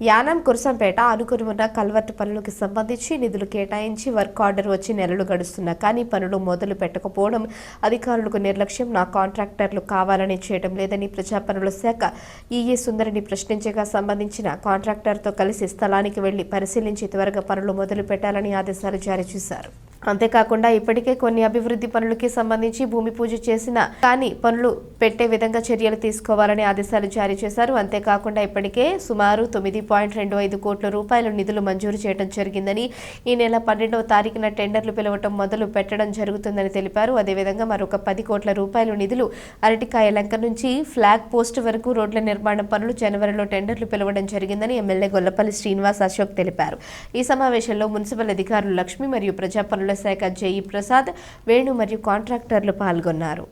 యానం కురసంపేట అనుకుని ఉన్న కల్వర్టు పనులకు సంబంధించి నిధులు కేటాయించి వర్క్ ఆర్డర్ వచ్చి నెలలు గడుస్తున్నా కానీ పనులు మొదలు పెట్టకపోవడం అధికారులకు నిర్లక్ష్యం. నా కాంట్రాక్టర్లు కావాలని చేయడం లేదని ప్రజా పనుల శాఖ ఈఏ సుందరిని ప్రశ్నించగా సంబంధించిన కాంట్రాక్టర్తో కలిసి స్థలానికి వెళ్ళి పరిశీలించి త్వరగా పనులు మొదలు పెట్టాలని ఆదేశాలు జారీ చేశారు. అంతేకాకుండా ఇప్పటికే కొన్ని అభివృద్ధి పనులకి సంబంధించి భూమి పూజ చేసిన కానీ పనులు పెట్టే విధంగా చర్యలు తీసుకోవాలని ఆదేశాలు జారీ చేశారు. అంతేకాకుండా ఇప్పటికే సుమారు తొమ్మిది పాయింట్ రెండు ఐదు కోట్ల రూపాయల నిధులు మంజూరు చేయడం జరిగిందని ఈ నెల పన్నెండవ తారీఖున టెండర్లు పిలవటం మొదలు పెట్టడం జరుగుతుందని తెలిపారు. అదేవిధంగా మరొక పది కోట్ల రూపాయలు నిధులు అరటికాయ లంక నుంచి ఫ్లాగ్ పోస్ట్ వరకు రోడ్ల నిర్మాణం పనులు జనవరిలో టెండర్లు పిలవడం జరిగిందని ఎమ్మెల్యే గొల్లపల్లి శ్రీనివాస్ అశోక్ తెలిపారు. ఈ సమావేశంలో మున్సిపల్ అధికారులు లక్ష్మి మరియు ప్రజాపనుల శాఖ జేఈ ప్రసాద్ వేణు మరియు కాంట్రాక్టర్లు పాల్గొన్నారు.